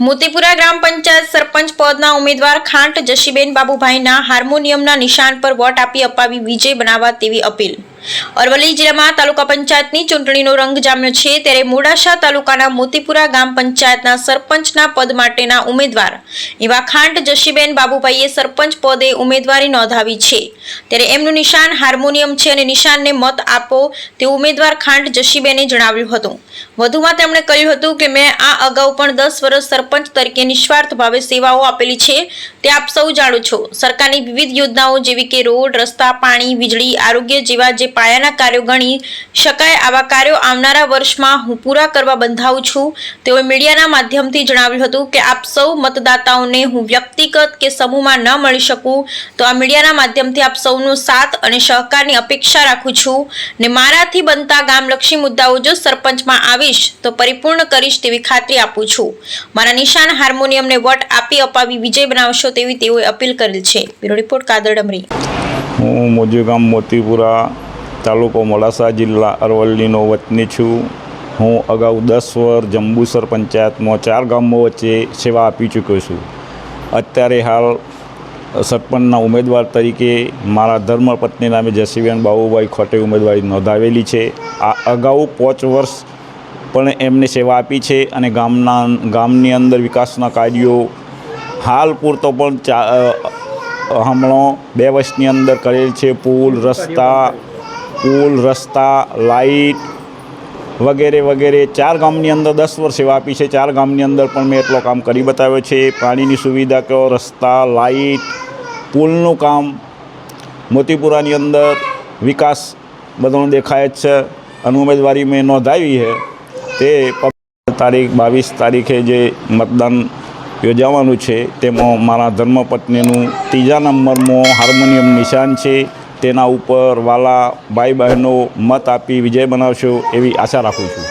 મોતીપુરા ગ્રામ પંચાયત સરપંચ પદના ઉમેદવાર ખાંટ જશીબેન બાબુભાઈના હાર્મોનિયમના નિશાન પર વોટ આપી અપાવી વિજય બનાવવા તેવી અપીલ. અરવલ્લી જિલ્લામાં તાલુકા પંચાયતની ચૂંટણીનો રંગ જામ્યો છે. ત્યારે મોડાસા તાલુકાના મોતીપુરા ગામ પંચાયતના સરપંચના પદ માટેના ઉમેદવાર એવા ખાંટ જશીબેન બાબુભાઈએ સરપંચ પદે ઉમેદવારી નોંધાવી છે. ત્યારે એમનું નિશાન હાર્મોનિયમ છે અને નિશાનને મત આપો તે ઉમેદવાર ખાંટ જશીબેને જણાવ્યું હતું. વધુમાં તેમણે કહ્યું હતું કે, મેં આ અગાઉ પણ દસ વર્ષ સરપંચ તરીકે નિસ્વાર્થ ભાવે સેવાઓ આપેલી છે. તે આપ સૌ જાણો છો. સરકારની વિવિધ યોજનાઓ જેવી કે રોડ, રસ્તા, પાણી, વીજળી, આરોગ્ય જેવા જે પાયાના કાર્યો ગણી શકાય આવા કાર્યો આવનારા વર્ષમાં હું પૂરા કરવા બંધાવું છું. તેઓએ મીડિયાના માધ્યમથી જણાવ્યું હતું કે આપ સૌ મતદાતાઓને હું વ્યક્તિગત કે સમૂહમાં ન મળી શકું, તો આ મીડિયાના માધ્યમથી આપ સૌનો સાથ અને સહકારની અપેક્ષા રાખું છું. ને મારાથી બનતા ગામલક્ષી મુદ્દાઓ જો સરપંચમાં આવીશ, તો પરિપૂર્ણ કરીશ તેવી ખાતરી આપું છું. મારા નિશાન હાર્મોનિયમને વટ આપી અપાવી વિજય બનાવશો તેવી તેઓએ અપીલ કરેલ છે. Bureau report Kadar Damri. હું મોજી ગામ મોતીપુરા તાલુકો મોડાસા જિલ્લા અરવલ્લીનો વતની છું. હું અગાઉ દસ વર જંબુસર પંચાયતમાં ચાર ગામો વચ્ચે સેવા આપી ચૂક્યો છું. અત્યારે હાલ સરપંચના ઉમેદવાર તરીકે મારા ધર્મપત્ની નામે જસીબેન બાબુભાઈ ખોટે ઉમેદવારી નોંધાવેલી છે. આ અગાઉ પાંચ વર્ષ પણ એમને સેવા આપી છે અને ગામના ગામની અંદર વિકાસના કાર્યો હાલ પૂરતો પણ ચા હમણાં બે વર્ષની અંદર કરેલ છે. પુલ, રસ્તા પુલ, રસ્તા લાઇટ વગેરે વગેરે. ચાર ગામની અંદર દસ વર્ષ સેવા આપી છે. ચાર ગામની અંદર પણ મેં એટલો કામ કરી બતાવ્યો છે. પાણીની સુવિધા કહો, રસ્તા લાઇટ પુલનું કામ. મોતીપુરાની અંદર વિકાસ બધો દેખાય જ છે. અને ઉમેદવારી મેં નોંધાવી છે. તે તારીખ બાવીસ તારીખે જે મતદાન યોજાવાનું છે, તેમાં મારા ધર્મપત્નીનું ત્રીજા નંબરમાં હાર્મોનિયમ નિશાન છે. તેના ઉપર વાલા ભાઈ બહેનો મત આપી વિજય બનાવશો એવી આશા રાખું છું.